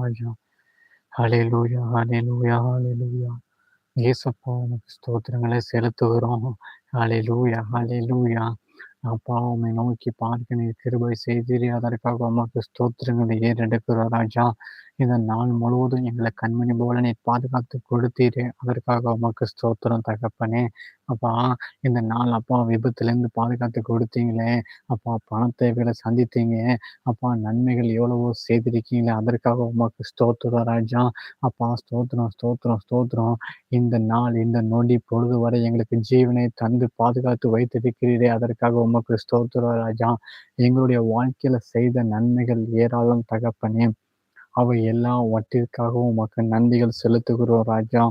ராஜா ஹalleluya ஹalleluya ஹalleluya இயேசப்பா உனக்கு ஸ்தோத்திரங்களை செலுத்துகிறோம். ஹalleluya ஹalleluya அப்பா உண்மை நோக்கி பார்க்க நீர் கிருபை செய்தீரே. அதற்காக உமக்கு ஸ்தோத்திரங்களை ஏறெடுக்கிறோம் ராஜா. இந்த நாள் முழுவதும் எங்களை கண்மணி போல நீ பாதுகாத்து கொடுத்தீரே. அதற்காக உமக்கு ஸ்தோத்திரம் தகப்பனே. அப்பா இந்த நாள் அப்பா விபத்துலேருந்து பாதுகாத்து கொடுத்தீங்களே. அப்பா பண தேவைகளை சந்தித்தீங்க. அப்பா நன்மைகள் எவ்வளவோ செய்திருக்கீங்களே. அதற்காக உமக்கு ஸ்தோத்திரம் ராஜா. அப்பா ஸ்தோத்திரம் ஸ்தோத்திரம் ஸ்தோத்திரம். இந்த நாள் இந்த நொடி பொழுது வரை எங்களுக்கு ஜீவனை தந்து பாதுகாத்து வைத்திருக்கிறீரே. அதற்காக உமக்கு ஸ்தோத்திரம் ராஜா. எங்களுடைய வாழ்க்கையில செய்த நன்மைகள் ஏராளம் தகப்பனே. அவை எல்லாம் வட்டிற்காகவும் உமக்கு நன்றிகள் செலுத்துகிறோம் ராஜா.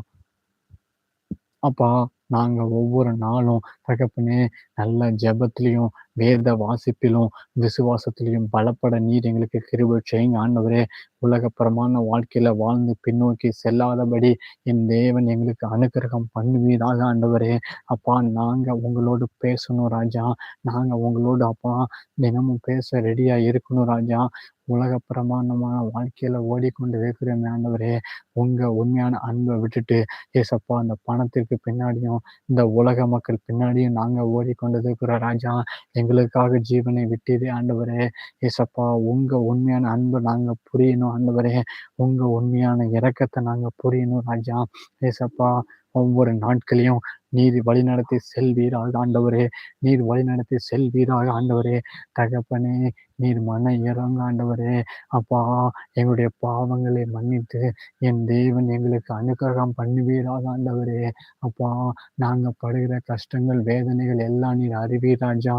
அப்பா நாங்க ஒவ்வொரு நாளும் தகப்பனே நல்ல ஜபத்திலையும் வேத வாசிப்பிலும் விசுவாசத்திலையும் பலப்பட நீர் எங்களுக்கு கிருபை செய்யுங்க ஆண்டவரே. உலகப்பரமான வாழ்க்கையில வாழ்ந்து பின்னோக்கி செல்லாதபடி என் தேவன் எங்களுக்கு அனுக்கிரகம் பண்ணுவீராக ஆண்டவரே. அப்பா நாங்க உங்களோடு பேசணும் ராஜா. நாங்க உங்களோடு அப்பா தினமும் பேச ரெடியா இருக்கணும் ராஜா. உலக பிரமாண்டமான வாழ்க்கையில ஓடிக்கொண்டு இருக்கிறோம் ஆண்டவரே உங்க உண்மையான அன்பை விட்டுட்டு ஏசப்பா அந்த பணத்திற்கு பின்னாடியும் இந்த உலக மக்கள் பின்னாடியும் நாங்க ஓடிக்கொண்டு இருக்கிற ராஜா. எங்களுக்காக ஜீவனை விட்டதே ஆண்டவரே. ஏசப்பா உங்க உண்மையான அன்பை நாங்க புரியணும் ஆண்டவரே. உங்க உண்மையான இறக்கத்தை நாங்க புரியணும் ராஜா. ஏசப்பா ஒவ்வொரு நாட்களையும் நீர் வழிநடத்தி செல்வீராக ஆண்டவரே. நீர் வழிநடத்தி செல்வீராக ஆண்டவரே. தகப்பனே நீர் மன இறங்காண்டவரே. அப்பா எங்களுடைய பாவங்களை மன்னித்து என் தேவன் எங்களுக்கு அனுகிரகம் பண்ணுவீராதாண்டவரே அப்பா நாங்கள் படுகிற கஷ்டங்கள் வேதனைகள் எல்லாம் நீர் அறிவீராஜா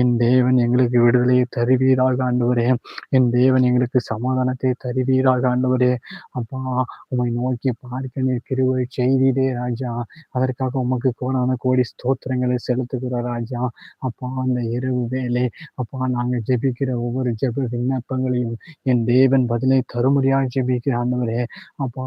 என் தேவன் எங்களுக்கு விடுதலையை தருவீராக ஆண்டவரே என் தேவன் எங்களுக்கு சமாதானத்தை தருவீராக ஆண்டவரே அப்பா உம்மை நோக்கி பார்க்க நீர் கிருவை செய்தீரே ராஜா. அதற்காக உமக்கு கோடான கோடி ஸ்தோத்திரங்களை செலுத்துகிற ராஜா. அப்பா அந்த இரவு வேலை அப்பா நாங்கள் ஜெபிக்கிற ஒவ்வொரு ஜெப விண்ணப்பங்களையும் என் தேவன் பதிலை தருமுறையாக ஜெபிக்கிற ஆண்டவரே. அப்பா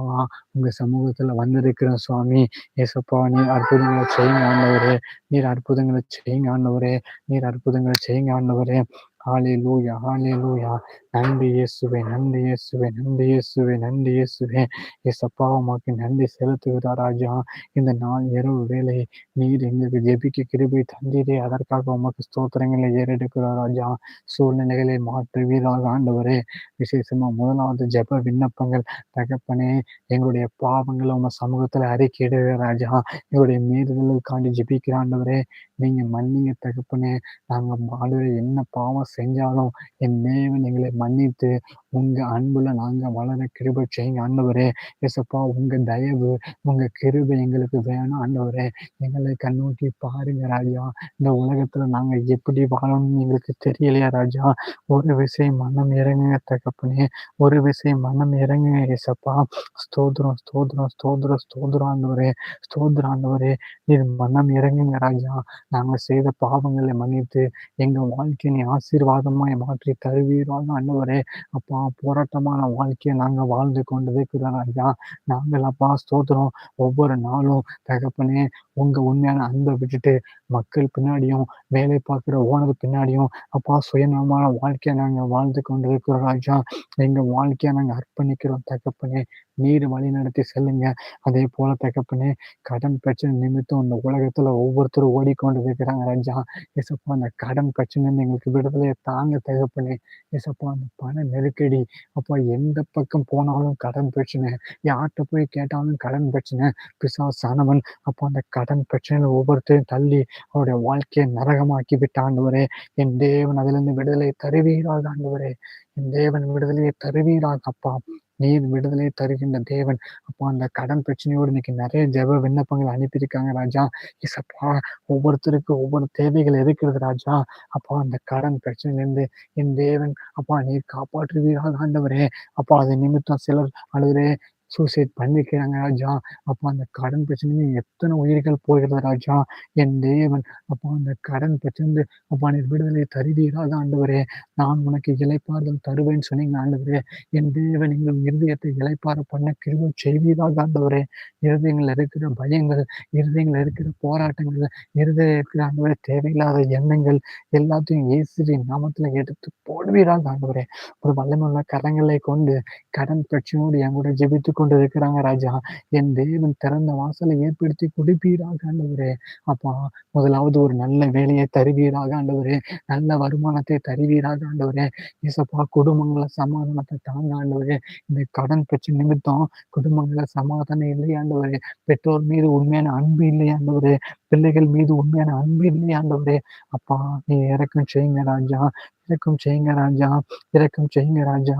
உங்க சமூகத்துல வந்திருக்கிற சுவாமி ஏசப்பா நீர் அற்புதங்களை செய்யுங்க ஆண்டவரே. நீர் அற்புதங்களை செய்யுங்க ஆண்டவரே. நீர் அற்புதங்களை செய்யுங்க ஆண்டவரே. ஹalleluya ஹalleluya. நன்றி இயேசுவே நன்றி இயேசுவே நன்றி இயேசுவே நன்றி இயேசுவே. ஏசப்பா உமக்கு நன்றி செலுத்துகிறார் ராஜா. இந்த நாள் இரவு வேலை நீர் எங்களுக்கு ஜெபிக்க கிருபை தந்தீரே. அதற்காக உமக்கு ஸ்தோத்திரங்களை ஏறெடுக்கிறார் ராஜா. சூழ்நிலைகளை மாற்றுவீராக ஆண்டவரே. விசேஷமா முதலாவது ஜெப விண்ணப்பங்கள் தகப்பனே. எங்களுடைய பாவங்களை உங்க சமூகத்துல அறிக்கையிடுகிற ராஜா. எங்களுடைய மீறுதலுக்காண்டி ஜெபிக்கிற ஆண்டவரே. நீங்க மன்னிங்க தகப்பனே. நாங்க ஆளுநர் என்ன பாவம் செஞ்சாலும் என் தேவன் எங்களை மன்னித்து உங்க அன்புல நாங்க வளர கிருபை செய்யுங்க. ஆண்டவரே ஏசப்பா உங்க தயவு உங்க கிருபை எங்களுக்கு வேணும். ஆண்டவரே எங்களை கண்ணோக்கி பாருங்க ராஜா. இந்த உலகத்துல நாங்க எப்படி வாழணும்னு எங்களுக்கு தெரியலையா ராஜா? ஒரு விஷயம் மனம் இறங்குங்க தகப்பனே. ஒரு விஷயம் மனம் இறங்குங்க ஏசப்பா. ஸ்தோத்திரம் ஸ்தோத்திரம் ஸ்தோத்திரம் ஸ்தோத்திரம் ஆண்டவரே ஸ்தோத்திரம் ஆண்டவரே. இது மனம் இறங்குங்க ராஜா. நாங்க செய்த பாவங்களை மன்னித்து எங்க வாழ்க்கையை நீ ஆசீர்வாதமாய் மாற்றி தருவீராக ஆண்டவரே அப்பா போராட்டமான வாழ்க்கையை நாங்க வாழ்ந்து கொண்டிருக்கிறோம் ஐயா நாங்கள் அப்பா ஸ்தோத்திரம். ஒவ்வொரு நாளும் தகப்பனே உங்க உண்மையான அன்பை விட்டுட்டு மக்கள் பின்னாடியும் வேலை பார்க்குற ஓனர் பின்னாடியும் அப்பா சுயநலமான வாழ்க்கையை நாங்கள் வாழ்ந்து கொண்டு இருக்கிறோம் ராஜா. எங்கள் வாழ்க்கையை நாங்கள் அர்ப்பணிக்கிறோம் தகப்பனே. நீர் வழி நடத்தி செல்லுங்க. அதே போல தகப்பனே கடன் பிரச்சனை நிமித்தம் இந்த உலகத்துல ஒவ்வொருத்தரும் ஓடிக்கொண்டு இருக்கிறாங்க ராஜா. ஏசப்பா அந்த கடன் பிரச்சனை எங்களுக்கு விடுதலையை தாங்க தகப்பனே. ஏசப்பா அந்த பண நெருக்கடி. அப்பா எந்த பக்கம் போனாலும் கடன் பிரச்சனை. யார்கிட்ட போய் கேட்டாலும் கடன் பிரச்சனை. பிசாசானவன். அப்போ அந்த கடன் பிரச்சனையில ஒவ்வொருத்தரையும் தள்ளி அவருடைய வாழ்க்கையை நரகமாக்கி விட்ட ஆண்டவரே என் தேவன் அதிலிருந்து விடுதலை தருவீராக ஆண்டவரே என் தேவன் விடுதலையை தருவீராக அப்பா. நீர் விடுதலை தருகின்ற தேவன். அப்பா அந்த கடன் பிரச்சனையோடு இன்னைக்கு நிறைய ஜெப விண்ணப்பங்கள் அனுப்பியிருக்காங்க ராஜா. இசப்பா ஒவ்வொருத்தருக்கும் ஒவ்வொரு தேவைகள் இருக்கிறது ராஜா. அப்பா அந்த கடன் பிரச்சனையிலிருந்து என் தேவன் அப்பா நீர் காப்பாற்றுவீராக ஆண்டவரே அப்பா அது நிமித்தம் சிலர் அழுதுரே சூசைட் பண்ணிக்கிறாங்க ராஜா. அப்போ அந்த கடன் பிரச்சனையும் எத்தனை உயிர்கள் போகிறது ராஜா? என் தேவன். அப்போ அந்த கடன் பிரச்சனை அப்பா நீர் விடுதலை தருவீராக ஆண்டவரே. நான் உனக்கு இலைப்பாறுதல் தருவேன்னு சொன்னீங்க ஆண்டவரே. என் தேவன் எங்கள் இருதயத்தை இலைப்பார பண்ண கிருவம் செய்வீராக ஆண்டவரே. இருதயங்கள் இருக்கிற பயங்கள் இருதயங்கள் இருக்கிற போராட்டங்கள் இருதயம் இருக்கிற ஆண்டவரே தேவையில்லாத எண்ணங்கள் எல்லாத்தையும் இயேசுவின் நாமத்துல எடுத்து போடுவீராக ஆண்டவரே. ஒரு வல்லமுள்ள கரங்களை கொண்டு கடன் பிரச்சனையோடு என் கூட ஜெபித்து கொண்டிருக்கிறாங்க ராஜா. என் தேவன் திறந்த வாசலை ஏற்படுத்தி கொடுப்பீராக ஆண்டவரே. அப்பா முதலாவது ஒரு நல்ல வேலையை தருவீராக ஆண்டவரே. நல்ல வருமானத்தை தருவீராக ஆண்டவரே. இசப்பா குடும்பங்கள சமாதானத்தை தாங்க ஆண்டவரே. இந்த கடன் பிரச்சனை நிமித்தம் குடும்பங்கள சமாதானம் இல்லை பெற்றோர் மீது உண்மையான அன்பு இல்லையாண்டவரு பிள்ளைகள் மீது உண்மையான அன்பு இல்லையாண்டவரு அப்பா நீ இறக்கம் செய்யுங்க ராஜா. இறக்கம் செய்யுங்க ராஜா இறக்கம் செய்யுங்க ராஜா.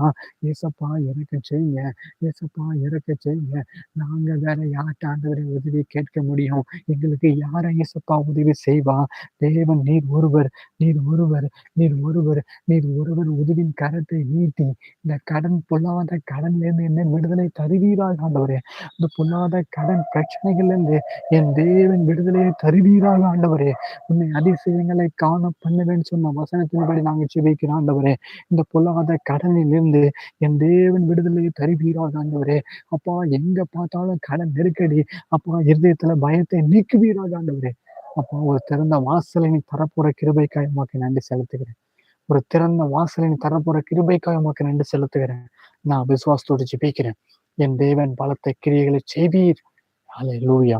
ஏசப்பா இறக்க செய்யுங்க. ஏசப்பா இறக்க செய்யுங்க. நாங்க வேற யார்கிட்ட ஆண்டவரை உதவி கேட்க முடியும்? எங்களுக்கு யாரை ஏசப்பா உதவி செய்வா? தேவன் நீர் ஒருவர் நீர் ஒருவர் நீர் ஒருவர் நீர் ஒருவர் உதவின் கரத்தை நீட்டி இந்த கடன் பொல்லாத கடன்ல இருந்து என்ன விடுதலை தருவீராக ஆண்டவரே. இந்த பொல்லாத கடன் பிரச்சனைகள்ல இருந்து என் தேவன் விடுதலையை தருவீராக ஆண்டவரே. உன்னை அதிசயங்களை காண பண்ணுவேன்னு சொன்ன வசனத்தின்படி நாங்கள் ஜெபிக்கிறோம் ஆண்டவரே. இந்த பொல்லாத கடனிலிருந்து என் தேவன் விடுதலையை தருவீராக ஆண்டவரே. அப்பா எங்க பார்த்தாலும் கடன் நெருக்கடி. அப்பா இருதயத்துல பயத்தை நீக்குவீராக ஆண்டவரே. அப்பா ஒரு திறந்த வாசலை நீ தரப்போற கிருபைக்காய் உமக்கு நன்றி செலுத்துகிறேன். ஒரு திறந்த வாசலை நீ தரப்போற கிருபைக்காய் உமக்கு நன்றி செலுத்துகிறேன். நான் விசுவாசத்தோடு ஜெபிக்கிறேன். என் தேவன் பலத்தை கிரியைகளை செய்வீர். அலை லூயா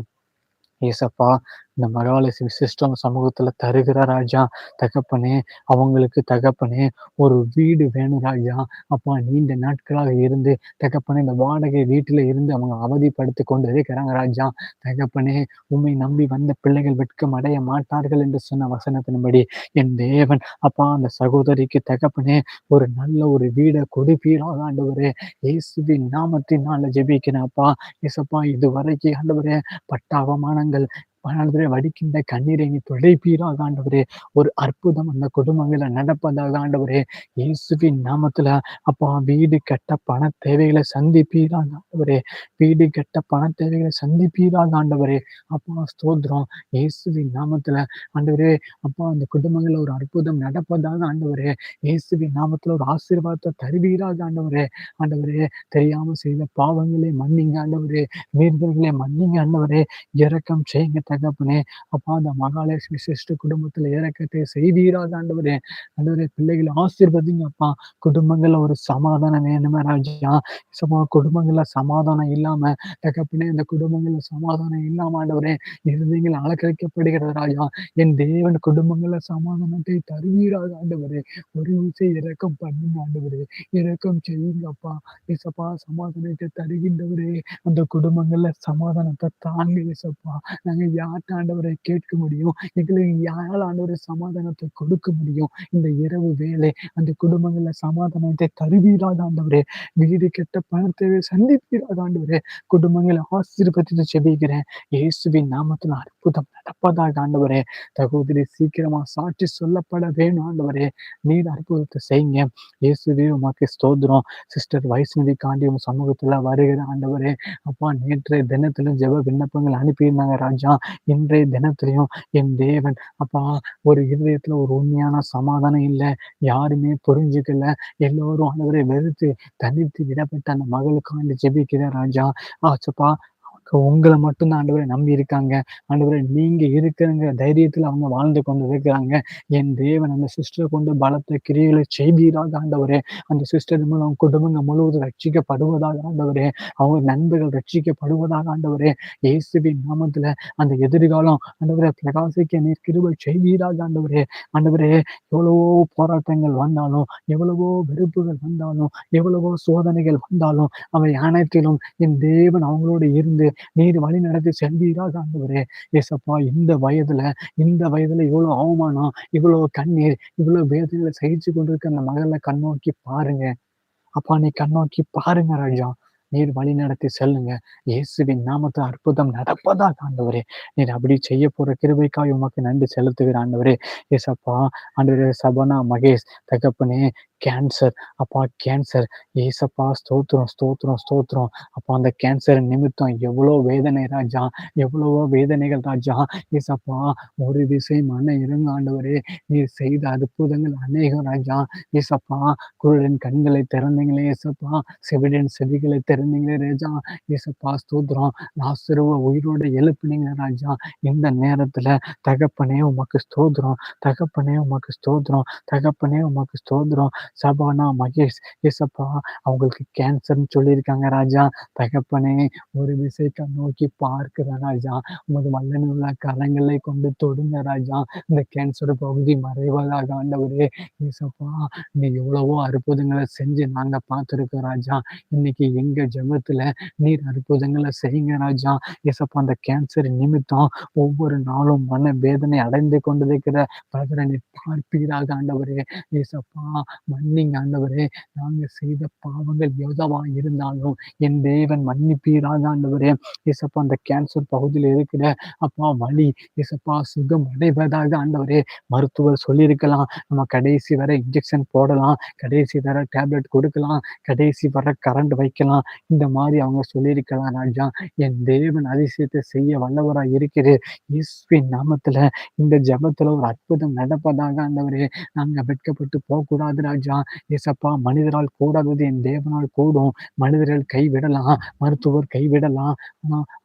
ஏசப்பா இந்த மகாலட்சுமி சிஸ்டம் சமூகத்துல தருகிற ராஜா. தகப்பனே அவங்களுக்கு தகப்பனே ஒரு வீடு வேணும் ராஜா. அப்பா நீண்ட நாட்களாக இருந்து தகப்பனே இந்த வாடகை வீட்டுல இருந்து அவங்க அவதிப்படுத்தி கொண்டு இருக்கிறாங்க ராஜா. தகப்பனே உண்மை நம்பி வந்த பிள்ளைகள் வெட்கம் அடைய மாட்டார்கள் என்று சொன்ன வசனத்தின்படி என் தேவன் அப்பா அந்த சகோதரிக்கு தகப்பனே ஒரு நல்ல ஒரு வீடை கொடுப்பீராக ஆண்டவரே. இயேசுவின் நாமத்தினால நாள ஜெபிக்கிறேன் அப்பா. இயேசப்பா இதுவரைக்கும் ஆண்டவரே பட்ட அவமானங்கள் ஆண்டவரே வடிக்கின்ற கண்ணீரை நீ துடைப்பீராக ஆண்டவரே. ஒரு அற்புதம் அந்த குடும்பங்கள நடப்பதாக ஆண்டவரே. இயேசுவின் நாமத்துல அப்பா வீடு கட்ட பண தேவைகளை சந்திப்பீராக ஆண்டவரே. வீடு கட்ட பண தேவைகளை சந்திப்பீராக ஆண்டவரே. அப்பா ஸ்தோத்திரம். இயேசுவின் நாமத்துல ஆண்டவரே. அப்பா அந்த குடும்பங்கள ஒரு அற்புதம் நடப்பதாக ஆண்டவரே. இயேசுவின் நாமத்துல ஒரு ஆசீர்வாதத்தை தருவீராக ஆண்டவரே. ஆண்டவரே தெரியாம செய்த பாவங்களே மன்னிங்க ஆண்டவரே. வீரர்களே மன்னிங்க ஆண்டவரே. இரக்கம் செய்யுங்க தகப்பனே அப்பா அந்த மகாலட்சுமி சிஸ்டர் குடும்பத்துல இறக்கத்தை செய்தீராக ஆண்டவரே. ஆண்டவரே பிள்ளைகளை ஆசீர்வதிங்க அப்பா. குடும்பங்கள்ல ஒரு சமாதானம் வேணுமே ராஜா. சும்மா குடும்பங்கள்ல சமாதானம் இல்லாம தகப்பனே இந்த குடும்பங்கள்ல சமாதானம் இல்லாம ஆண்டவரே இருதயங்கள் அலக்கழிக்கப்படுகிறது ராஜா. என் தேவன் குடும்பங்கள்ல சமாதானத்தை தருவீராக ஆண்டவரே. ஒரு விஷயம் இறக்கம் பண்ணுங்க ஆண்டவரே. இறக்கம் செய்யுங்க அப்பா. இசப்பா சமாதானத்தை தருகின்றவரே. அந்த குடும்பங்கள்ல சமாதானத்தை தாங்க இசப்பா நாங்க யார்கிட்ட ஆண்டவரை கேட்க முடியும்? எங்களுக்கு யாரால் ஆண்டவரை சமாதானத்தை கொடுக்க முடியும்? இந்த இரவு வேலை அந்த குடும்பங்கள்ல சமாதானத்தை தருவீராக ஆண்டவரே. வீடு கெட்ட பணத்தை சந்திப்பீராக ஆண்டவரே. குடும்பங்களை ஆசீர்வதித்து செபிக்கிறேன். இயேசுவின் நாமத்துல அற்புதம் நடப்பதாக ஆண்டவரே சகோதரி சீக்கிரமா சாட்சி சொல்லப்பட வேணும் ஆண்டவரே. நீர் அற்புதத்தை செய்யுங்க. இயேசுவே உமாக்கு ஸ்தோத்திரம். சிஸ்டர் வைஷ்ணவி காண்டி உங்க சமூகத்துல வருகிற ஆண்டவரே அப்பா நேற்றைய தினத்திலும் ஜெப விண்ணப்பங்கள் அனுப்பியிருந்தாங்க ராஜா. இன்றைய தினத்திலையும் என் தேவன் அப்பா ஒரு இருதயத்துல ஒரு உண்மையான சமாதானம் இல்லை. யாருமே புரிஞ்சுக்கல. எல்லோரும் ஆண்டவரை வெறுத்து தனித்து விடப்பட்ட அந்த மகளுக்காண்டி ஜெபிக்கிற ராஜா. ஆச்சப்பா உங்களை மட்டும்தான் ஆண்டவரை நம்பி இருக்காங்க. ஆண்டவரை நீங்க இருக்கிறங்கிற தைரியத்தில் அவங்க வாழ்ந்து கொண்டு இருக்கிறாங்க. என் தேவன் அந்த சிஸ்டரை கொண்டு பலத்த கிரியைகளை செய்வீராக ஆண்டவரே. அந்த சிஸ்டர் மூலம் குடும்பங்கள் முழுவதும் ரட்சிக்கப்படுவதாக ஆண்டவரே. அவங்க நண்பர்கள் ரட்சிக்கப்படுவதாக ஆண்டவரே. இயேசுவின் நாமத்துல அந்த எதிர்காலம் ஆண்டவரை பிரகாசிக்க நீர் கிருபை செய்வீராக ஆண்டவரே. ஆண்டவரே எவ்வளவோ போராட்டங்கள் வந்தாலும் எவ்வளவோ வெறுப்புகள் வந்தாலும் எவ்வளவோ சோதனைகள் வந்தாலும் அவை அனைத்திலும் என் தேவன் அவங்களோட இருந்து நீர் வழி நடத்தி செல்வீராக ஆண்டவரே. ஏசப்பா இந்த வயதுல இந்த வயதுல இவ்வளவு அவமானம் இவ்வளவு கண்ணீர் இவ்வளவு வேதனைகளை சகிச்சு கொண்டிருக்க அந்த மகளை கண்ணோக்கி பாருங்க. அப்பா நீ கண்ணோக்கி பாருங்க ராஜா. நீர் வழி நடத்தி செல்லுங்க. இயேசுவின் நாமத்தை அற்புதம் நடப்பதாக ஆண்டவரே. நீர் அப்படி செய்ய போற கிருபைக்காய் உமக்கு நன்றி செலுத்துகிற ஆண்டவரே. ஏசப்பா ஆண்டவரே சபனா மகேஷ் தகப்பனே கேன்சர் அப்பா கேன்சர் ஏசப்பா ஸ்தோத்திரம் ஸ்தோத்திரம் ஸ்தோத்திரம். அப்பா அந்த கேன்சர் நிமித்தம் எவ்வளோ வேதனை ராஜா எவ்வளவோ வேதனைகள் ராஜா. ஏசப்பா ஒரு திசை மன இறங்காண்டவரே நீ செய்த அற்புதங்கள் அநேகம் ராஜா. ஏசப்பா குருடன் கண்களை திறந்தீங்களே ஏசப்பா. செவிடன் செவிகளை திறந்தீங்களே ராஜா. ஏசப்பா ஸ்தோத்திரம். நாசுருவ உயிரோட எழுப்பினீங்க ராஜா. இந்த நேரத்துல தகப்பனே உமக்கு ஸ்தோத்திரம். தகப்பனே உமக்கு ஸ்தோத்திரம். தகப்பனே உமக்கு ஸ்தோத்திரம். சபானா மகேஷ் ஏசப்பா அவங்களுக்கு கேன்சர்னு சொல்லியிருக்காங்க ராஜா. தகப்பனே ஒரு விசைக்க நோக்கி பார்க்கிற ராஜா. உமது வல்லனுள்ள கரங்களை கொண்டு தொடுங்க ராஜா. இந்த கேன்சர் பகுதி மறைவதாக ஆண்டவரே. ஏசப்பா நீ எவ்வளவோ அற்புதங்களை செஞ்சு நாங்க பார்த்துருக்கோம் ராஜா. இன்னைக்கு எங்க ஜெபத்துல நீர் அற்புதங்களை செய்யுங்க ராஜா. ஏசப்பா அந்த கேன்சர் நிமித்தம் ஒவ்வொரு நாளும் மன வேதனை அடைந்து கொண்டிருக்கிற பலரை பார்ப்பீராக ஆண்டவரே. ஏசப்பா மன்னிங்க ஆண்டவரே. நாங்க செய்த பாவங்கள் எவ்வளவா இருந்தாலும் என் தேவன் மன்னிப்பீராக ஆண்டவரே. ஏசப்பா அந்த கேன்சர் பகுதியில் இருக்கிற அப்பா வழி ஏசப்பா சுகம் அடைவதாக ஆண்டவரே. மருத்துவர் சொல்லியிருக்கலாம். நம்ம கடைசி வரை இன்ஜெக்ஷன் போடலாம். கடைசி வர டேப்லெட் கொடுக்கலாம். கடைசி வர கரண்ட் வைக்கலாம். இந்த மாதிரி அவங்க சொல்லியிருக்கலாம் ராஜா. என் தேவன் அதிசயத்தை செய்ய வல்லவரா இருக்கிறது இயேசுவின் நாமத்துல இந்த ஜபத்துல ஒரு அற்புதம் நடப்பதாக ஆண்டவரே. நாங்க வெட்கப்பட்டு போகக்கூடாது ராஜா. ஏசப்பா மனிதரால் கூடாதது என் தேவனால் கூடும். மனிதர்கள் கைவிடலாம் மருத்துவர் கைவிடலாம்.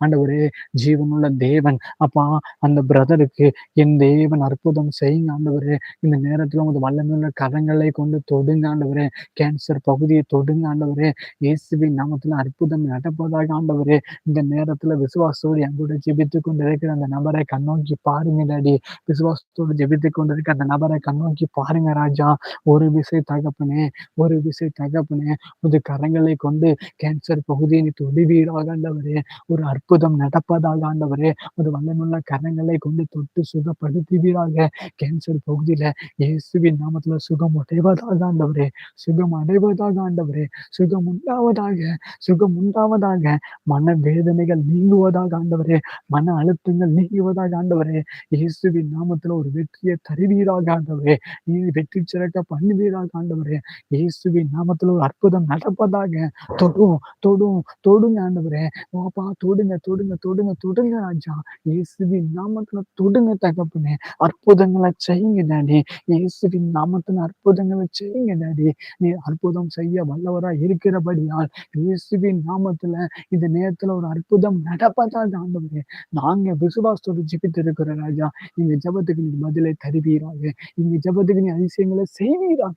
ஆண்டவரே ஜீவனுள்ள தேவன். அப்பா அந்த பிரதருக்கு என் தேவன் அற்புதம் செய்யுங்க ஆண்டவரே. இந்த நேரத்தில் உங்க வல்லமையுள்ள கரங்களை கொண்டு தொடுங்க ஆண்டவரே. கேன்சர் பகுதியை தொடுங்க ஆண்டவரே. இயேசுவின் நாமத்துல அற்புதம் நடப்பதாக ஆண்டவரே. இந்த நேரத்துல விசுவாசத்தோடு என் கூட ஜெபித்து கொண்டிருக்கிற அந்த நபரை கண்ணோக்கி பாருங்க டாடி. விசுவாசத்தோடு ஜெபித்து கொண்டிருக்கிற அந்த நபரை கண்ணோக்கி பாருங்க ராஜா. ஒரு விசை தகப்பனே ஒரு விசை தகப்பனே உது கரங்களை கொண்டு கேன்சர் பகுதியை நீ தொடுவீராக ஆண்டவரே ஒரு அற்புதம் நடப்பதாக ஆண்டவரே ஒரு வல்லமுள்ள கரங்களை கொண்டு தொட்டு சுகப்படுத்துவீராக. கேன்சர் பகுதியில இயேசுவின் நாமத்துல சுகம் அடைவதாக ஆண்டவரே சுகம் அடைவதாக ஆண்டவரே சுகம் உண்டாவதாக சுகம் உண்டாவதாக மன வேதனைகள் நீங்குவதாக ஆண்டவரே மன அழுத்தங்கள் நீங்குவதாக ஆண்டவரே இயேசுவின் நாமத்துல ஒரு வெற்றியை தருவீராக ஆண்டவரே நீ வெற்றி சிறக்க பண்ணுவீராக ஆண்டவரே. இயேசுவின் நாமத்துல ஒரு அற்புதம் நடப்பதாக தொடும் தொடும் தொடுங்க ஆண்டவரே. ஓப்பா தொடுங்க தொடுங்க தொடுங்க தொடுங்க ராஜா. இயேசுவின் நாமத்துல தொடுங்க தகப்பனே. அற்புதங்களை செய்யுங்க டாடி. இயேசுவின் நாமத்துல அற்புதங்களை செய்யுங்க டாடி. நீ அற்புதம் செய்ய வல்லவரா இருக்கிறபடியால் இயேசுவின் நாமத்துல இந்த நேரத்துல ஒரு அற்புதம் நடப்பதாக ஆண்டவரே. நாங்க விசுவாசத்தோடு ஜிபித்து இருக்கிற ராஜா இந்த ஜபத்துக்கு நீ பதிலை தருவீராக. இந்த ஜபத்துக்கு நீ அதிசயங்களை செய்வீராக.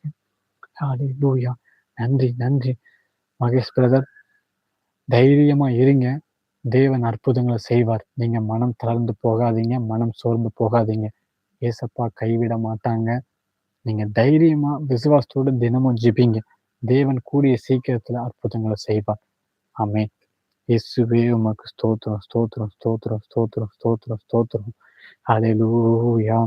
ஹalleluya நன்றி நன்றி. மகேஷ் பிரதர் தைரியமா இருங்க. தேவன் அற்புதங்களை செய்வார். நீங்க மனம் தளர்ந்து போகாதீங்க மனம் சோர்ந்து போகாதீங்க. ஏசப்பா கைவிட மாட்டாங்க. நீங்க தைரியமா விசுவாசத்தோடு தினமும் ஜிபிங்க. தேவன் கூடிய சீக்கிரத்துல அற்புதங்களை செய்வார். ஆமே இயேசுவே உமக்கு ஸ்தோத்திரம் ஸ்தோத்திரம் ஸ்தோத்திரம் ஸ்தோத்திரம் ஸ்தோத்திரம் ஸ்தோத்திரம். அலையூயா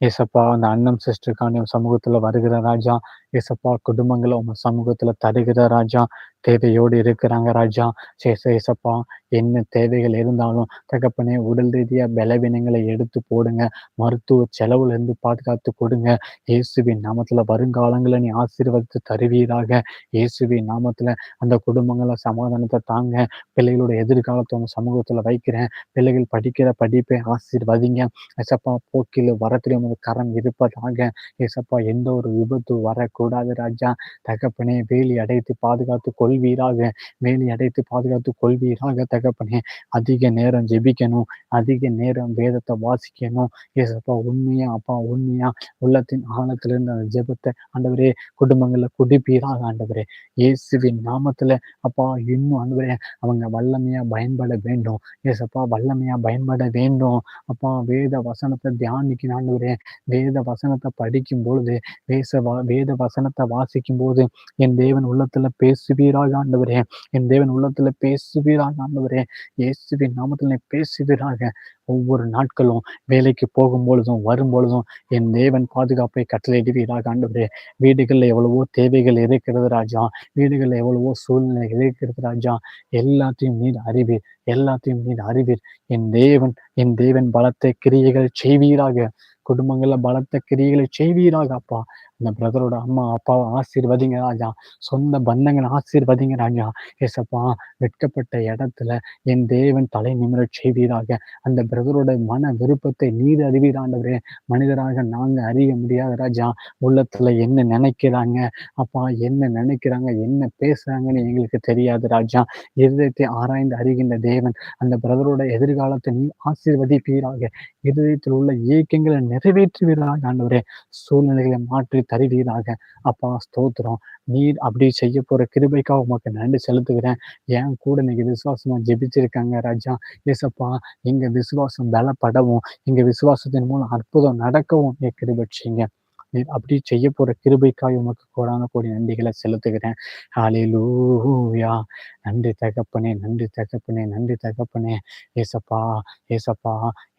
ஏசப்பா அந்த அண்ணன் சிஸ்டருக்கான சமூகத்துல வருகிற ராஜா. ஏசப்பா குடும்பங்களை உங்க சமூகத்துல தருகிற ராஜா. தேவையோடு இருக்கிறாங்க ராஜா. சே சேசப்பா என்ன தேவைகள் இருந்தாலும் தகப்பனே உடல் ரீதியா பலவீனங்களை எடுத்து போடுங்க. மருத்துவ செலவுல இருந்து பாதுகாத்து கொடுங்க. இயேசுவின் நாமத்துல வருங்காலங்களை நீ ஆசீர்வதித்து தருவீராக. இயேசுவின் நாமத்துல அந்த குடும்பங்களை சமாதானத்தை தாங்க. பிள்ளைகளோட எதிர்காலத்தை உங்க சமூகத்துல வைக்கிறேன். பிள்ளைகள் படிக்கிற படிப்பை ஆசீர்வதிங்க. ஏசப்பா போக்கில் வரத்திலே கரம் இருப்பதாக. ஏசப்பா எந்த ஒரு விபத்து வரக்கூடாது ராஜா. தகப்பனே வேலி அடைத்து பாதுகாத்து கொள்வீராக. வேலை அடைத்து பாதுகாத்து கொள்வீராக தகப்பனே. அதிக நேரம் ஜெபிக்கணும். அதிக நேரம் வேதத்தை வாசிக்கணும். ஏசப்பா உண்மையா? அப்பா உண்மையா? உள்ளத்தின் ஆழத்திலிருந்து அந்த ஜெபத்தை ஆண்டவரே குடும்பங்கள்ல குடிப்பீராக ஆண்டவரே. இயேசுவின் நாமத்துல அப்பா இன்னும் ஆண்டவரே அவங்க வல்லமையா பயன்பட வேண்டும். ஏசப்பா வல்லமையா பயன்பட வேண்டும். அப்பா வேத வசனத்தை தியானிக்கணும் ஆண்டவரே. வேத வசனத்தை படிக்கும் பொழுது வேச வேத வசனத்தை வாசிக்கும் போது என் தேவன் உள்ளத்துல பேசுவீராக ஆண்டவரே. என் தேவன் உள்ளத்துல பேசுவீராக ஆண்டவரே. இயேசுவின் நாமத்தில் நீ பேசுவீராக ஒவ்வொரு நாட்களும் வேலைக்கு போகும் பொழுதும் வரும் பொழுதும் என் தேவன் பாதுகாப்பை கட்டளையிடுவீராக ஆண்டவரே. வீடுகளில் எவ்வளவோ தேவைகள் இருக்கிறது ராஜா. வீடுகளில் எவ்வளவோ சூழ்நிலை இருக்கிறது ராஜா. எல்லாத்தையும் நீர் அறிவீர். எல்லாத்தையும் நீர் அறிவீர். என் தேவன் என் தேவன் பலத்த கிரியைகள் செய்வீராக. குடும்பங்கள்ல பலத்த கிரியைகளை செய்வீராக அப்பா. அந்த பிரதரோட அம்மா அப்பாவை ஆசீர்வதிங்க ராஜா. சொந்த பந்தங்களை ஆசீர்வதிங்க ராஜா. ஏசப்பா வெட்கப்பட்ட இடத்துல என் தேவன் தலை நிமிரச் செய்வீராக. அந்த பிரதரோட மன விருப்பத்தை நீர் அறிவீராண்டவரே மனிதராக நாங்க அறிய முடியாத ராஜா. உள்ளத்துல என்ன நினைக்கிறாங்க? அப்பா என்ன நினைக்கிறாங்க? என்ன பேசுறாங்கன்னு எங்களுக்கு தெரியாது ராஜா. இருதயத்தை ஆராய்ந்து அறிகின்ற தேவன் அந்த பிரதரோட எதிர்காலத்தை நீ ஆசீர்வதிப்பீராக. இருதயத்தில் உள்ள இயக்கங்களை நிறைவேற்றுவீராக ஆண்டவரே. சூழ்நிலைகளை மாற்றி தருவீராக. அப்பா ஸ்தோத்திரம். நீர் அப்படி செய்ய போற கிருபைக்காக உமக்கு நன்றி செலுத்துகிறேன். என் கூட நீங்க விசுவாசமா ஜெபிச்சிருக்காங்க ராஜா. ஏசப்பா எங்க விசுவாசம் பலப்படவும் எங்க விசுவாசத்தின் மூலம் அற்புதம் நடக்கவும் நீ கிருபட்சிங்க நீர் அப்படி செய்ய போற கிருபைக்காய் உமக்கு கோடான கோடி நன்றிகளை செலுத்துகிறேன். ஹalleluya நன்றி தகப்பனே நன்றி தகப்பனே நன்றி தகப்பனே. ஏசப்பா ஏசப்பா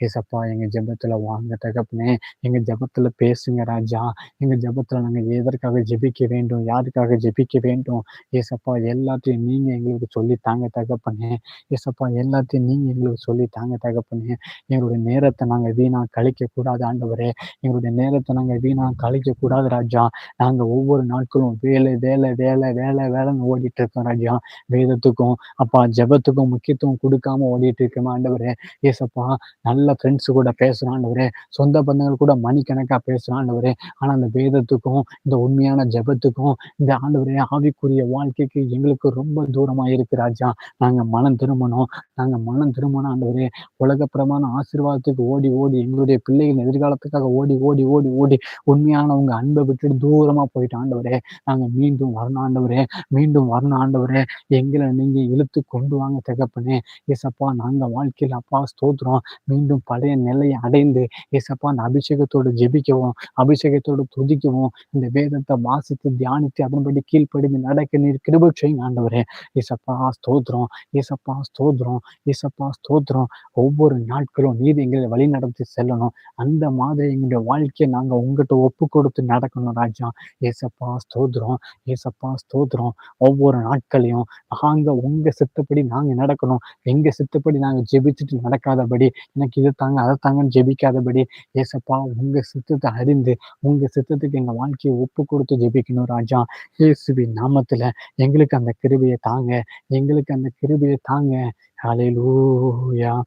ஏசப்பா எங்க ஜெபத்துல வாங்க தகப்பனே. எங்க ஜெபத்துல பேசுங்க ராஜா. எங்க ஜெபத்துல நாங்க எதற்காக ஜெபிக்க வேண்டும் யாருக்காக ஜெபிக்க வேண்டும்? ஏசப்பா எல்லாத்தையும் நீங்க எங்களுக்கு சொல்லி தாங்க தகப்பனே. ஏசப்பா எல்லாத்தையும் நீங்க எங்களுக்கு சொல்லி தாங்க தகப்பனே. எங்களுடைய நேரத்தை நாங்க வீணா கழிக்க கூடாது ஆண்டவரே. எங்களுடைய நேரத்தை நாங்க வீணா கலைக்கக்கூடாது கூடாது ராஜா. நாங்க ஒவ்வொரு நாட்களும் வேலை வேலை வேலை வேலை வேலைன்னு ஓடிட்டு இருக்கோம் ராஜா. வேதத்துக்கும் அப்பா ஜபத்துக்கும் முக்கியத்துவம் கொடுக்காம ஓடிட்டு இருக்கோம் ஆண்டவரே. ஏசப்பா நல்ல ஃப்ரெண்ட்ஸ் கூட பேசுறோம் ஆண்டவரே. சொந்த பந்தங்கள் கூட மணிக்கணக்கா பேசுறோம் ஆண்டவரே. அந்த வேதத்துக்கும் இந்த உண்மையான ஜெபத்துக்கும் இந்த ஆண்டவரே ஆவிக்குரிய வாழ்க்கைக்கு எங்களுக்கு ரொம்ப தூரமா இருக்கு ராஜா. நாங்க மனம் திரும்பணும். நாங்க மனம் திரும்பணும் ஆண்டவரே. உலகப்பிரமான ஆசீர்வாதத்துக்கு ஓடி ஓடி எங்களுடைய பிள்ளைகள் எதிர்காலத்துக்காக ஓடி ஓடி ஓடி ஓடி உண்மையான உங்க அன்பை விட்டுட்டு தூரமா போயிட்டு ஆண்டவரே நாங்க மீண்டும் வரணும் ஆண்டவரே மீண்டும் வரணும் ஆண்டவரே. எங்களை நீங்க இழுத்து கொண்டு வாங்க தகப்பனே. ஏசப்பா நாங்க வாழ்க்கையில அப்பா ஸ்தோத்திரம். மீண்டும் பழைய நிலையை அடைந்து ஏசப்பா அந்த அபிஷேகத்தோடு ஜெபிக்கவும் அபிஷேகத்தோடு துதிக்கவும் இந்த வேதத்தை வாசித்து தியானித்து அதன்படி கீழ்ப்படிந்து நடக்க நீர் கிருபை செய்யுங்க ஆண்டவரே. ஏசப்பா ஸ்தோத்திரம். ஏசப்பா ஸ்தோத்திரம். ஏசப்பா ஸ்தோத்திரம். ஒவ்வொரு நாட்களும் நீர் எங்களை வழி நடத்தி செல்லணும். அந்த மாதிரி எங்களுடைய வாழ்க்கையை நாங்க உங்ககிட்ட ஒப்பு கொடுத்து நடக்கணும் ராஜா. ஏசப்பா ஸ்தோத்திரம். ஏசப்பா ஸ்தோத்திரம். ஒவ்வொரு நாட்களையும் நாங்க உங்க சித்தப்படி நாங்க நடக்கணும். எங்க சித்தப்படி நாங்க ஜெபிச்சுட்டு நடக்காதபடி எனக்கு இதை தாங்க அதை தாங்கன்னு ஜெபிக்காதபடி ஏசப்பா உங்க சித்தத்தை அறிந்து உங்க சித்தத்துக்கு எங்க வாழ்க்கையை ஒப்பு கொடுத்து ஜெபிக்கணும் ராஜா. இயேசுவின் நாமத்துல எங்களுக்கு அந்த கிருபையை தாங்க எங்களுக்கு அந்த கிருபையை தாங்க. ஹalleluya.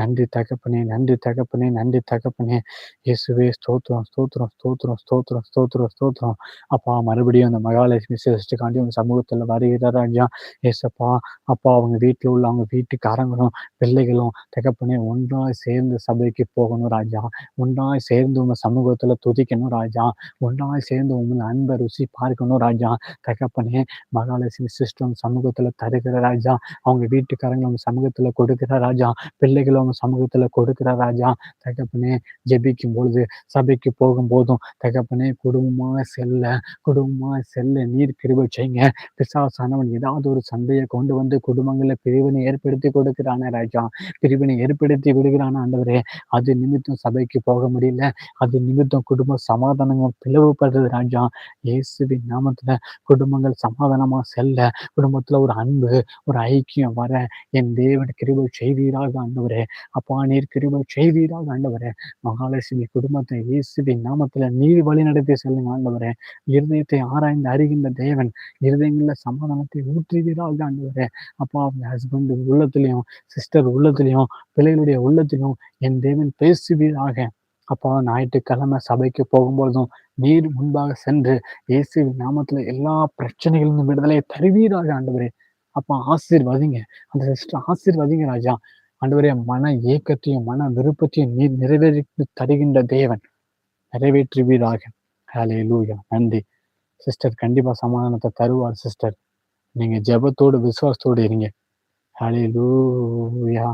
நன்றி தகப்பனே நன்றி தகப்பனே நன்றி தகப்பனே. இயேசுவே ஸ்தோத்திரம் ஸ்தோத்திரம் ஸ்தோத்திரம் ஸ்தோத்திரம் ஸ்தோத்திரம் ஸ்தோத்திரம். அப்பா மறுபடியும் அந்த மகாலட்சுமி சிருஷ்டிக்காண்டி உங்க சமூகத்துல வருகிறாரா ராஜா. ஏசப்பா அப்பா அவங்க வீட்டுல உள்ள அவங்க வீட்டுக்காரங்களும் பிள்ளைகளும் தகப்பனே ஒன்றாய் சேர்ந்து சபைக்கு போகணும் ராஜா. ஒன்றாய் சேர்ந்து உங்க சமூகத்துல துதிக்கணும் ராஜா. ஒன்றாய் சேர்ந்து உங்களை அன்பை ருசி பார்க்கணும் ராஜா. தகப்பனே மகாலட்சுமி சிஸ்டம் சமூகத்துல தருகிற ராஜா. அவங்க வீட்டுக்காரங்க அவங்க சமூகத்துல கொடுக்கிற ராஜா. பிள்ளைகளும் அவங்க சமூகத்துல கொடுக்கிற ராஜா தகப்பனே ஜெபிக்கும் பொழுது சபைக்கு போகும்போதும் தகப்பனே குடும்பமா செல்ல குடும்பமா செல்ல நீர் கிருபை செய்யுங்க. பிசாசானவன் ஏதாவது ஒரு சண்டையை கொண்டு வந்து குடும்பங்கள்ல பிரிவினை ஏற்படுத்தி கொடுக்கிறானே ராஜா. பிரிவினை ஏற்படுத்தி விடுகிறான ஆண்டவரே. அது நிமித்தம் சபைக்கு போக முடியல. அது நிமித்தம் குடும்ப சமாதானங்கள் பிளவுபடுறது ராஜா. இயேசுவின் நாமத்துல குடும்பங்கள் சமாதானமா செல்ல குடும்பத்துல ஒரு அன்பு ஒரு ஐக்கியம் வர என் தேவன் கிருபை செய்வீராக ஆண்டவரே. அப்பா நீர் கிருபை செய்வீராக ஆண்டவரே. மகாலட்சுமி குடும்பத்தை இயேசுவின் நாமத்துல நீர் வழி நடத்தி செல்லுங்க ஆண்டவரே. இருதயத்தை ஆராய்ந்து அறிகின்ற தேவன் இருதயங்கள்ல சமாதானத்தை ஊற்றுவீராக ஆண்டவரே. அப்பா அவங்க ஹஸ்பண்ட் உள்ளத்திலையும் சிஸ்டர் உள்ளத்திலையும் பிள்ளைகளுடைய உள்ளத்திலும் என் தேவன் பேசுவீராக. அப்பா ஞாயிற்றுக்கிழமை சபைக்கு போகும்பொழுதும் நீர் முன்பாக சென்று இயேசு நாமத்துல எல்லா பிரச்சனைகளிலும் விடுதலை தருவீராக ஆண்டவரே. அப்பா ஆசிர்வாதிங்க. அந்த சிஸ்டர் ஆசிர்வாதிங்க ராஜா. ஆண்டவரே மன ஏக்கத்தையும் மன விருப்பத்தையும் நீர் நிறைவேற்றி தருகின்ற தேவன். நிறைவேற்றுவீராக. ஹலே லூயா நன்றி. சிஸ்டர் கண்டிப்பா சமாதானத்தை தருவார் சிஸ்டர் நீங்க ஜெபத்தோடு விசுவாசத்தோடு இருங்க. ஹலே லூயா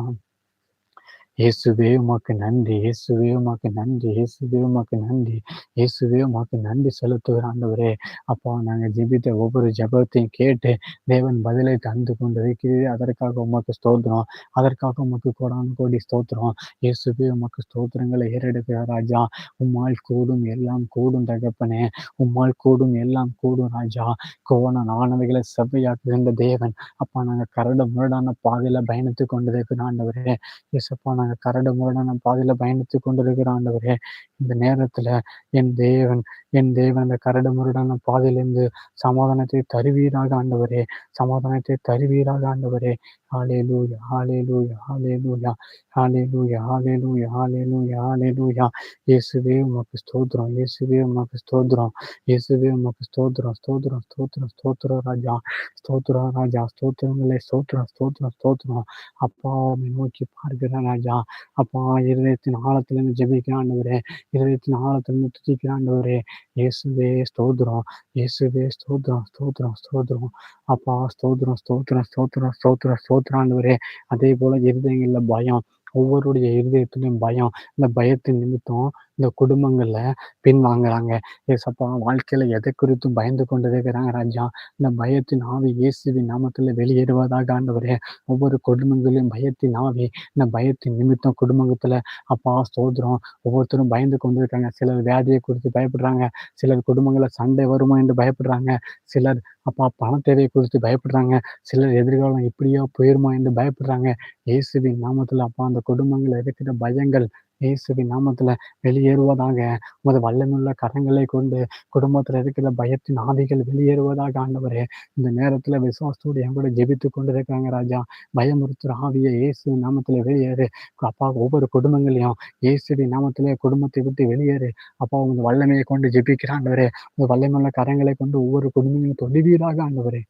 இயேசுவே உமக்கு நன்றி. இயேசுவே உமக்கு நன்றி. இயேசுவே உமக்கு நன்றி. இயேசுவே உமக்கு நன்றி செலுத்துகிற ஆண்டவரே. அப்பா நாங்கள் ஜெபித்த ஒவ்வொரு ஜெபத்தையும் கேட்டு தேவன் பதிலை தந்து கொண்டிருக்கிறீர் அதற்காக உமக்கு ஸ்தோத்திரம். அதற்காக உமக்கு கோடான கோடி ஸ்தோத்திரம். இயேசுவே உமக்கு ஸ்தோத்திரங்களை ஏறெடுக்கிற ராஜா. உம்மால் கூடும் எல்லாம் கூடும் தகப்பனே. உம்மால் கூடும் எல்லாம் கூடும் ராஜா. கோண ஆனவைகளை செவ்வையாக்குகின்ற தேவன். அப்பா நாங்கள் கரடு முரடான பாதையில பயணித்து கொண்டிருக்கிற ஆண்டவரே. இயேசப்பா கரடு முரடான பாதையில பயணித்து கொண்டிருக்கிற ஆண்டவரே இந்த நேரத்துல என் தேவன் என் தேவன் அந்த கரடு முரடான பாதையிலிருந்து சமாதானத்தை தருவீராக ஆண்டவரே. சமாதானத்தை தருவீராக ஆண்டவரே. ஹalleluya ஹalleluya ஹalleluya ஹalleluya ஹalleluya ஹalleluya ஹalleluya. இயேசுவே உமக்கு ஸ்தோத்திரம். இயேசுவே உமக்கு ஸ்தோத்திரம். இயேசுவே உமக்கு ஸ்தோத்திரம். ஸ்தோத்திரம் ஸ்தோத்திரம் ஸ்தோத்திரம் ராஜா. ஸ்தோத்திரம் ராஜா. ஸ்தோத்திரங்களே ஸ்தோத்திரம் ஸ்தோத்திரம் ஸ்தோத்திரம். அப்பா நோக்கி பார்க்கிறேன் ராஜா. அப்பா இருதயத்தின் ஆழத்திலிருந்து ஜெபிக்கிறேன் ஆண்டவரே. இருதயத்தின் ஆழத்திலிருந்து துதிக்கிறேன் ஆண்டவரே. இயேசுவே ஸ்தோத்ரம் இயேசுவே ஸ்தோத்ரம் ஸ்தோத்ரம் ஸ்தோத்ரம் அப்பா ஸ்தோத்ரம் ஸ்தோத்ரம் ஸ்தோத்ரம் ஸ்தோத்ரம் ஸ்தோத்ரான்வரே அதே போல இருதயங்கள்ல பயம் ஒவ்வொருடைய இருதயத்திலையும் பயம். இந்த பயத்தின் நிமித்தம் இந்த குடும்பங்கள்ல பின்வாங்குறாங்க. ஏசப்பா வாழ்க்கையில எதை குறித்தும் பயந்து கொண்டு இருக்கிறாங்க ராஜா? இந்த பயத்தின் ஆவி இயேசுவின் நாமத்துல வெளியேறுவதாக ஆண்டவரே. ஒவ்வொரு குடும்பங்களையும் பயத்தின் ஆவி இந்த பயத்தின் நிமித்தம் குடும்பத்துல அப்பா சோதரம் ஒவ்வொருத்தரும் பயந்து கொண்டு இருக்காங்க சிலர் வியாதியை குறித்து பயப்படுறாங்க. சிலர் குடும்பங்கள சண்டை வருமா என்று பயப்படுறாங்க. சிலர் அப்பா பண தேவையை குறித்து பயப்படுறாங்க. சிலர் எதிர்காலம் இப்படியோ போயிருமா என்று பயப்படுறாங்க. இயேசுவின் நாமத்துல அப்பா அந்த குடும்பங்களில் இருக்கிற பயங்கள் இயேசுவின் நாமத்துல வெளியேறுவதாக உமது வல்லமுள்ள கரங்களை கொண்டு குடும்பத்துல இருக்கிற பயத்தின் ஆவிகள் வெளியேறுவதாக ஆண்டவரே இந்த நேரத்துல விசுவாசத்தோடு என் கூட ஜெபித்து கொண்டிருக்காங்க ராஜா. பயமுறுத்துற ஆவியை இயேசு நாமத்துல வெளியேறு. அப்பா ஒவ்வொரு குடும்பங்களையும் இயேசுவின் நாமத்துல குடும்பத்தை விட்டு வெளியேறு. அப்பா உங்க வல்லமையை கொண்டு ஜெபிக்கிறாண்டவரே உங்க வல்லமுள்ள கரங்களை கொண்டு ஒவ்வொரு குடும்பங்களையும் தொடுவீராக ஆண்டவரே.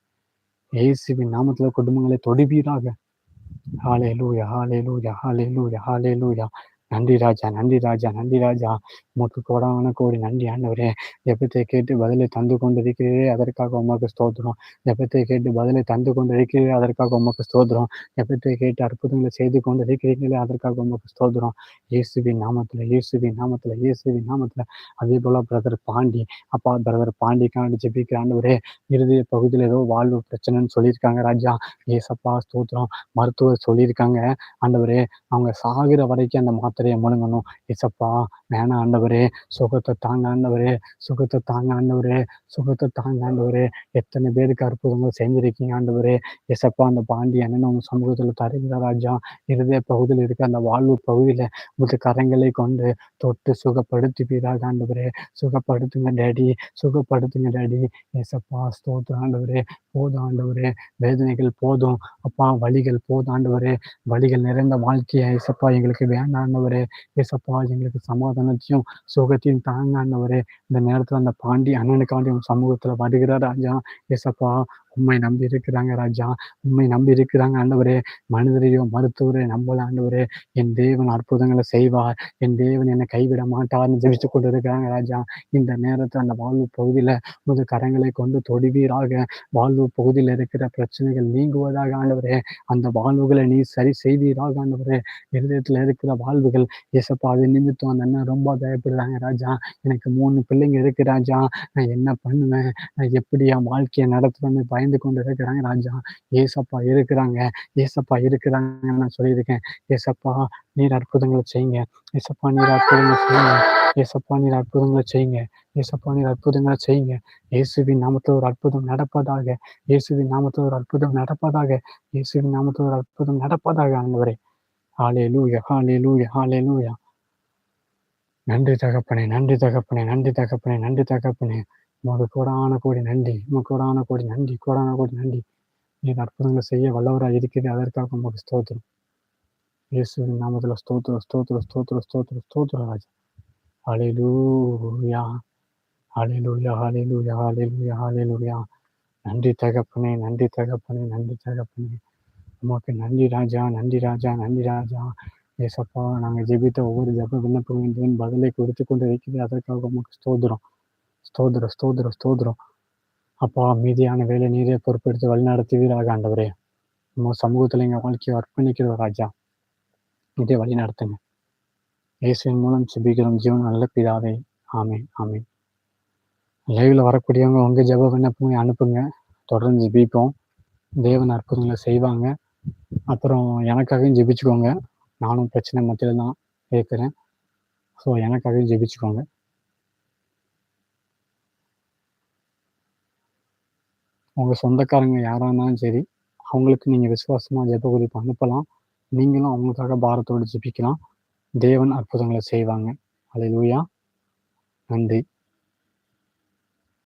இயேசுவின் நாமத்துல குடும்பங்களை தொடுவீராக. ஹாலே லூயா ஹாலே லூயா ஹாலே லூயா ஹாலே லூயா நன்றி ராஜா நன்றி ராஜா நன்றி ராஜா. உமக்கு கோடான கோடி நன்றி ஆண்டவரே. ஜெபத்தை கேட்டு பதிலை தந்து கொண்டு அதற்காக உமக்கு ஸ்தோத்திரம். ஜெபத்தை கேட்டு பதிலை தந்து கொண்டு அதற்காக உமக்கு ஸ்தோத்திரம். ஜெபத்தை கேட்டு அற்புதங்களை செய்து கொண்டிருக்கிறீர்களே அதற்காக உமக்கு ஸ்தோத்திரம். இயேசுவின் நாமத்துல இயேசுவின் நாமத்துல இயேசுவின் நாமத்துல. அதே போல பிரதர் பாண்டி அப்பா பிரதர் பாண்டிக்காண்டி ஜெபிக்கிற ஆண்டவரே இறுதிய பகுதியில் ஏதோ வாழ்வு பிரச்சனைன்னு சொல்லியிருக்காங்க ராஜா. ஏசப்பா ஸ்தோத்திரம் மருத்துவர் சொல்லியிருக்காங்க. ஆண்டவரே அவங்க சாகிற வரைக்கும் அந்த மாத்திரையை முழுங்கணும் இசப்பா வேணாம் ஆண்டவரே சுகத்தை தாங்க ஆண்டவரே சுகத்தை தாங்க ஆண்டவரே சுகத்தை தாங்க ஆண்டவரே. எத்தனை பேருக்கு அற்புதங்கள் செஞ்சிருக்கீங்க ஆண்டவரே. இசப்பா அந்த பாண்டி அண்ணன் உங்க சமூகத்துல தருகிற ராஜா. இருதய பகுதியில் இருக்க அந்த வாழ்வு பகுதியில உங்களுக்கு கரங்களை கொண்டு தொட்டு சுகப்படுத்துவீராக ஆண்டவரே. சுகப்படுத்துங்க டேடி சுகப்படுத்துங்க டேடி. ஏசப்பா ஸ்தோத்திரம் ஆண்டவரே. போதும் ஆண்டவரே. வேதனைகள் போதும். அப்பா வழிகள் போதும் ஆண்டவரே. வழிகள் நிறைந்த வாழ்க்கையை ஏசப்பா எங்களுக்கு வேண்டாம் ஏசப்பா எங்களுக்கு சமாதானத்தையும் சுகத்தையும் தாங்க ஆண்டவரே. இந்த நேரத்துல அந்த பாண்டி அண்ணனுக்காண்டி சமூகத்துல வருகிறார் ராஜா. ஏசப்பா உண்மை நம்பி இருக்கிறாங்க ராஜா. உண்மை நம்பி இருக்கிறாங்க ஆண்டவரே. மனிதரையோ மருத்துவரை நம்பல ஆண்டவரே. என் தேவன் அற்புதங்களை செய்வார். என் தேவன் என்னை கைவிட மாட்டார்னு ஜெபிச்சு கொண்டு இருக்கிறாங்க ராஜா. இந்த நேரத்துல அந்த வாழ்வு பகுதியில முது கரங்களை கொண்டு தொடுவீராக. வாழ்வு பகுதியில் இருக்கிற பிரச்சனைகள் நீங்குவதாக ஆண்டவரே. அந்த வாழ்வுகளை நீ சரி செய்வீராக ஆண்டவரே. இருதயத்தில் இருக்கிற வாழ்வுகள் இசப்பா அது நிமித்தம் அந்த அண்ணன் ரொம்ப பயப்படுறாங்க ராஜா. எனக்கு மூணு பிள்ளைங்க இருக்கு ராஜா. நான் என்ன பண்ணுவேன்? நான் எப்படி என் வாழ்க்கையை நடத்துவேன்னு பயந்து கொண்டு இருக்கிறாங்க. ராஜா ஏசப்பா இருக்கிறாங்க. ஏசப்பா இருக்கிறாங்க நான் சொல்லியிருக்கேன். ஏசப்பா நீர் அற்புதங்களை செய்யுங்க. ஏசப்பா நீர் அற்புதங்களை செய்யுங்க. ஏசப்பா நீர் அற்புதங்களை செய்யுங்க. ஏசப்பா நீர் அற்புதங்களை செய்யுங்க. இயேசுவின் நாமத்தில் ஒரு அற்புதம் நடப்பதாக. இயேசுவின் நாமத்தில் ஒரு அற்புதம் நடப்பதாக. இயேசுவின் நாமத்தில் ஒரு அற்புதம் நடப்பதாக ஆண்டவரே. ஹாலே லூயா ஹாலே லூயா ஹாலே லூயா நன்றி தகப்பனே நன்றி தகப்பனே நன்றி தகப்பனே நன்றி தகப்பனே. உமக்கு கோடான கோடி நன்றி. உமக்கு கோடான கோடி நன்றி கோடான கோடி நன்றி. நீர் அற்புதங்களை செய்ய வல்லவராக இருக்கிறது அதற்காக உமக்கு ஸ்தோத்திரம். இயேசுவின் நாமத்தில் ஸ்தோத்திரம் ஸ்தோத்திரம் ஸ்தோத்திரம் ஸ்தோத்திரம் ஸ்தோத்திரம் ராஜா. ஹalleluya ஹalleluya ஹalleluya ஹalleluya ஹalleluya. நன்றி தகப்பனே நன்றி தகப்பனே நன்றி தகப்பனே. உமக்கு நன்றி ராஜா நன்றி ராஜா நன்றி ராஜா. ஏசப்பா நாங்க ஜெபித்த ஒவ்வொரு ஜெப விண்ணப்பங்களின் பதிலை கொடுத்து கொண்டு இருக்கிறது அதற்காக உமக்கு ஸ்தோத்திரம். ஸ்தோத்திரம் ஸ்தோத்திரம் ஸ்தோத்திரம். அப்பா மீதியான வேலை நீரே பொறுப்பெடுத்து வழிநடத்துவீராக ஆண்டவரே நம்ம சமூகத்துல எங்கள் வாழ்க்கையை அர்ப்பணிக்கிறோம் ராஜா. இதே வழி நடத்துங்க. இயேசுவின் மூலம் சிபிக்கிறோம் ஜீவன் நல்ல பிதாவே. ஆமே ஆமே லைவ்ல வரக்கூடியவங்க உங்க ஜெப விண்ணப்பங்களை அனுப்புங்க. தொடர்ந்து ஜிபிப்போம். தேவன் அற்புதங்களை செய்வாங்க. அப்புறம் எனக்காகவும் ஜெபிச்சுக்கோங்க. நானும் பிரச்சனை மத்தியில் தான் இருக்கிறேன் ஸோ எனக்காகவும் ஜெபிச்சுக்கோங்க. உங்க சொந்தக்காரங்க யாரா இருந்தாலும் சரி அவங்களுக்கு நீங்க விசுவாசமா ஜெப குறிப்பு அனுப்பலாம். நீங்களும் அவங்களுக்காக பாரத்தோடு ஜெபிக்கலாம். தேவன் அற்புதங்களை செய்வாங்க. அல்லேலூயா நன்றி.